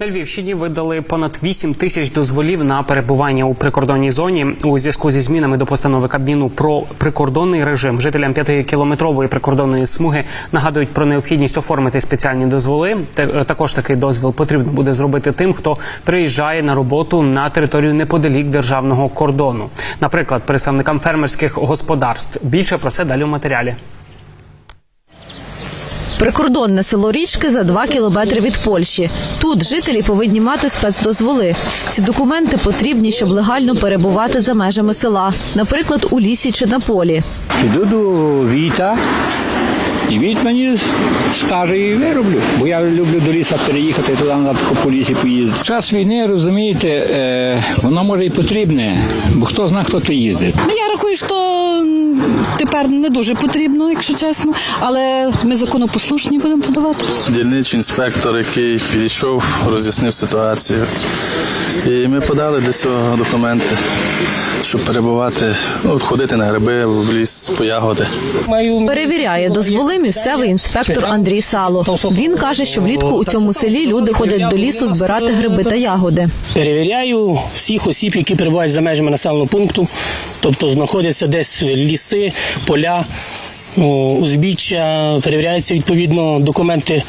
На Львівщині видали понад 8 тисяч дозволів на перебування у прикордонній зоні у зв'язку зі змінами до постанови Кабміну про прикордонний режим. Жителям 5-кілометрової прикордонної смуги нагадують про необхідність оформити спеціальні дозволи. Е, Також такий дозвіл потрібно буде зробити тим, хто приїжджає на роботу на територію неподалік державного кордону, наприклад, представникам фермерських господарств. Більше про це далі у матеріалі. Прикордонне село Річки за два кілометри від Польщі. Тут жителі повинні мати спецдозволи. Ці документи потрібні, щоб легально перебувати за межами села, наприклад, у лісі чи на полі. Піду до Віта, і Віт мені скаже і вироблю. Бо я люблю до лісу переїхати туди на по лісі поїздити. Час війни, розумієте, е, воно може і потрібне, бо хто знає, хто то їздить. Рахую, що тепер не дуже потрібно, якщо чесно, але ми законопослушні будемо подавати. Дільничий інспектор, який підійшов, роз'яснив ситуацію. І ми подали для цього документи, щоб перебувати, ну, ходити на гриби в ліс по ягоди. Перевіряє дозволи місцевий інспектор Андрій Сало. Він каже, що влітку у цьому селі люди ходять до лісу збирати гриби та ягоди. Перевіряю всіх осіб, які перебувають за межами населеного пункту, тобто знаходяться десь ліси, поля, узбіччя, перевіряються відповідно документи,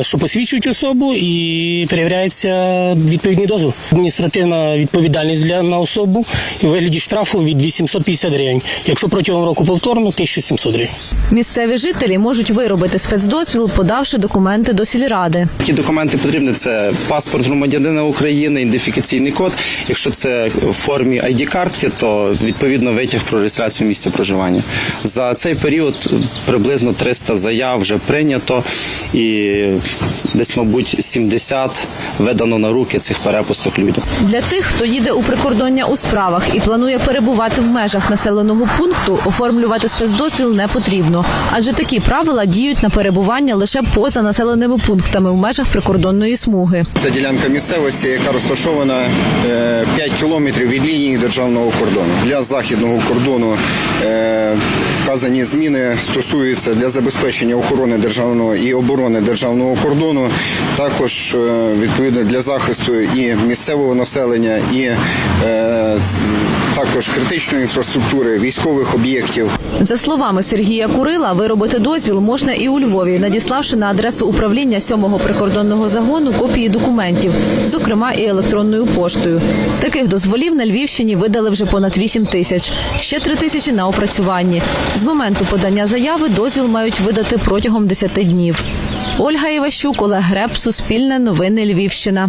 що посвідчують особу, і перевіряється відповідний дозвіл. Адміністративна відповідальність для на особу і вигляді штрафу від 850 гривень. Якщо протягом року повторно, 1700 гривень. Місцеві жителі можуть виробити спецдозвіл, подавши документи до сільради. Які документи потрібні? Це паспорт громадянина України, ідентифікаційний код. Якщо це в формі ID-картки, то відповідно витяг про реєстрацію місця проживання. За цей період приблизно 300 заяв вже прийнято, і десь, мабуть, 70 видано на руки цих перепусток людям. Для тих, хто їде у прикордоння у справах і планує перебувати в межах населеного пункту, оформлювати спецдозвіл не потрібно, адже такі правила діють на перебування лише поза населеними пунктами в межах прикордонної смуги. Це ділянка місцевості, яка розташована е, 5 кілометрів від лінії державного кордону. Для західного кордону е, вказані зміни стосуються для забезпечення охорони державного і оборони державного кордону, також е, відповідно для захисту і місцевого населення, і е, також критичної інфраструктури, військових об'єктів. За словами Сергія Курила, виробити дозвіл можна і у Львові, надіславши на адресу управління сьомого прикордонного загону копії документів, зокрема і електронною поштою. Таких дозволів на Львівщині видали вже понад 8 тисяч, ще 3 тисячі на опрацюванні. З моменту подання заяви дозвіл мають видати протягом 10 днів. Ольга Іващук, Олег Греб, Суспільне новини Львівщина.